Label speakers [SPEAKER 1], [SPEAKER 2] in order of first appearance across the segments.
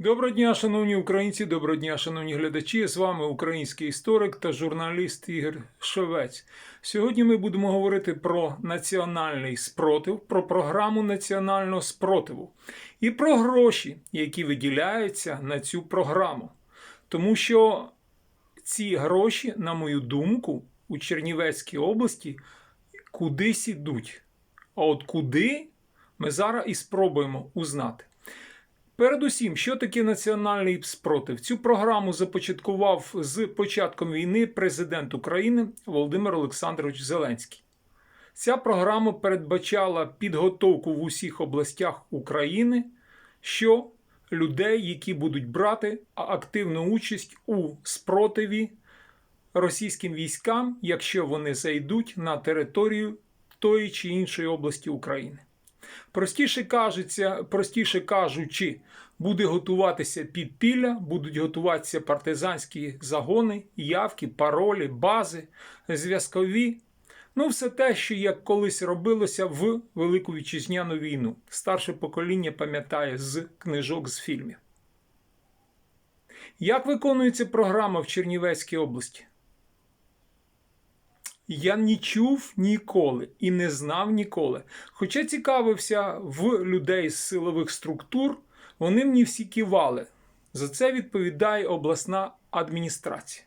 [SPEAKER 1] Доброго дня, шановні українці, доброго дня, шановні глядачі. З вами український історик та журналіст Ігор Шевець. Сьогодні ми будемо говорити про національний спротив, про програму національного спротиву і про гроші, які виділяються на цю програму. Тому що ці гроші, на мою думку, у Чернівецькій області кудись ідуть. А от куди ми зараз і спробуємо узнати. Передусім, що таке національний спротив? Цю програму започаткував з початком війни президент України Володимир Олександрович Зеленський. Ця програма передбачала підготовку в усіх областях України, що людей, які будуть брати активну участь у спротиві російським військам, якщо вони зайдуть на територію тої чи іншої області України. Простіше кажеться, простіше кажучи, буде готуватися підпілля, будуть готуватися партизанські загони, явки, паролі, бази, зв'язкові. Ну, все те, що як колись робилося в Велику Вітчизняну війну. Старше покоління пам'ятає з книжок з фільмів. Як виконується програма в Чернівецькій області? Я не чув ніколи і не знав ніколи. Хоча цікавився в людей з силових структур, вони мені всі кивали. За це відповідає обласна адміністрація.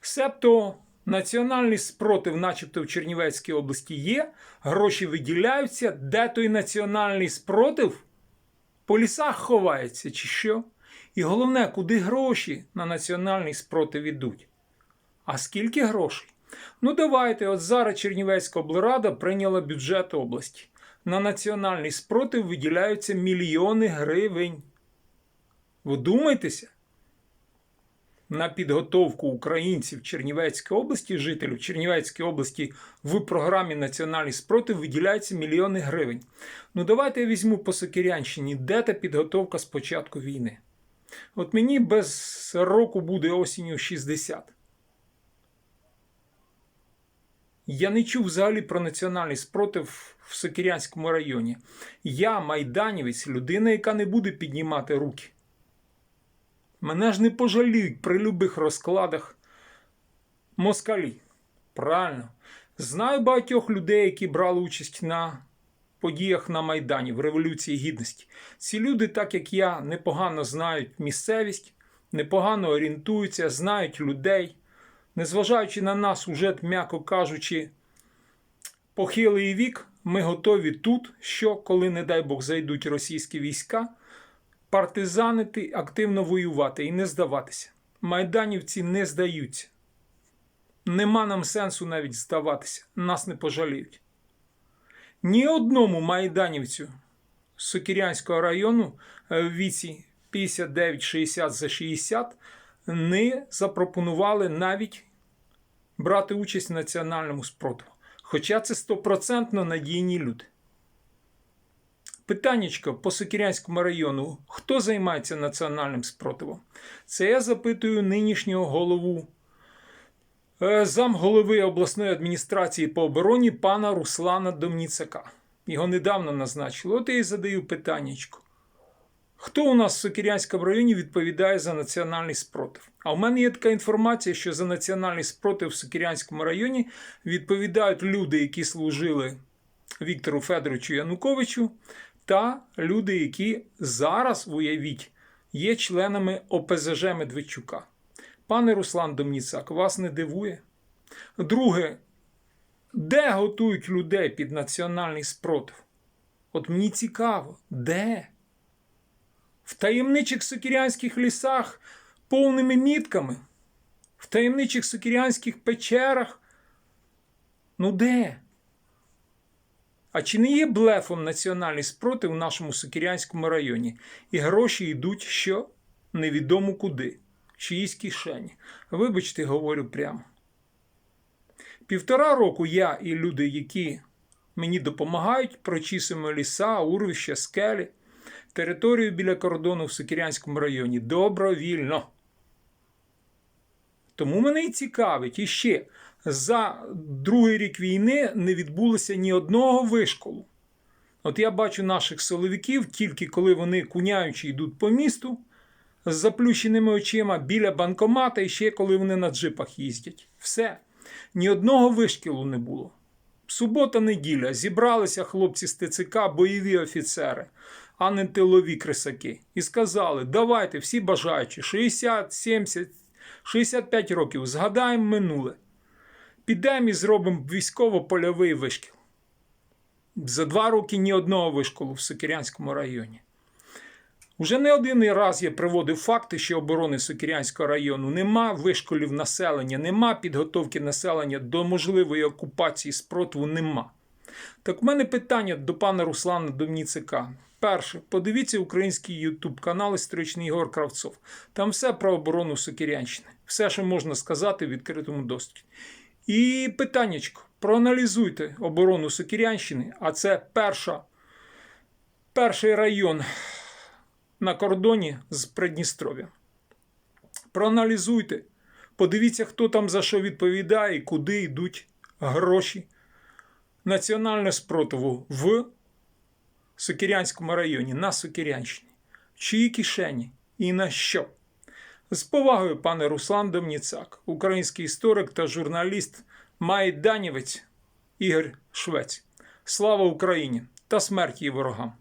[SPEAKER 1] Себто національний спротив, начебто в Чернівецькій області, є, гроші виділяються, де той національний спротив по лісах ховається, чи що? І головне, куди гроші на національний спротив ідуть? А скільки грошей? Ну, давайте, от зараз Чернівецька облрада прийняла бюджет області. На національний спротив виділяються мільйони гривень. Вдумайтеся, на підготовку українців Чернівецької області, жителів Чернівецької області в програмі Національний спротив виділяються мільйони гривень. Ну, давайте я візьму по Сокирянщині, де та підготовка з початку війни. От мені без року буде осінню 60. Я не чув взагалі про національний спротив в Сокирянському районі. Я майданівець, людина, яка не буде піднімати руки. Мене ж не пожаліють при любих розкладах москалі. Правильно. Знаю багатьох людей, які брали участь на подіях на Майдані в Революції Гідності. Ці люди, так як я, непогано знають місцевість, непогано орієнтуються, знають людей незважаючи на нас, уже, м'яко кажучи, похилий вік, ми готові тут, що, коли, не дай Бог, зайдуть російські війська, партизанити, активно воювати і не здаватися. Майданівці не здаються. Нема нам сенсу навіть здаватися, нас не пожаліють. Ні одному майданівцю Сокірянського району в віці 59-60 за 60 не запропонували навіть брати участь в національному спротиву. Хоча це стопроцентно надійні люди. Питаннячко по Сокірянському району. Хто займається національним спротивом? Це я запитую нинішнього голову е, замголови обласної адміністрації по обороні пана Руслана Домніцака. Його недавно назначили. От я і задаю питаннячко. Хто у нас в Сокирянському районі відповідає за національний спротив? А в мене є така інформація, що за національний спротив в Сокирянському районі відповідають люди, які служили Віктору Федоровичу Януковичу, та люди, які зараз, уявіть, є членами ОПЗЖ Медведчука. Пане Руслан Домніцак, вас не дивує? Друге, де готують людей під національний спротив? От мені цікаво, де? В таємничих сокірянських лісах повними мітками, в таємничих сокірянських печерах. Ну де? А чи не є блефом національний спротив в нашому Сокірянському районі? І гроші йдуть що? Невідомо куди, чиїсь кишені. Вибачте, говорю прямо. Півтора року я і люди, які мені допомагають, прочісуємо ліса, урвища, скелі територію біля кордону в Сокірянському районі добровільно. Тому мене і цікавить іще за другий рік війни не відбулося ні одного вишколу. От я бачу наших силовиків тільки коли вони куняючи йдуть по місту з заплющеними очима біля банкомата і ще коли вони на джипах їздять. Все. Ні одного вишкілу не було. Субота, неділя, зібралися хлопці з ТЦК, бойові офіцери, а не тилові крисаки. І сказали: давайте, всі бажаючі, 60, 70, 65 років, згадаємо минуле. Підемо і зробимо військово-польовий вишкіл. За два роки ні одного вишколу в Сокирянському районі. Уже не один раз я приводив факти, що оборони Сокирянського району нема вишколів населення, нема підготовки населення до можливої окупації спротиву нема. Так в мене питання до пана Руслана Домніцика. Перше, подивіться український ютуб канал Історичний Ігор Кравцов. Там все про оборону Сокирянщини. Все, що можна сказати в відкритому доступі. І питаннячко, проаналізуйте оборону Сокирянщини, а це перша, перший район на кордоні з Придністров'ям. Проаналізуйте, подивіться, хто там за що відповідає куди йдуть гроші національного спротиву в Сокирянському районі, на Сокирянщині. В чиї кишені і на що? З повагою, пане Руслан Домніцак, український історик та журналіст майданівець Ігор Швець. Слава Україні та смерть її ворогам!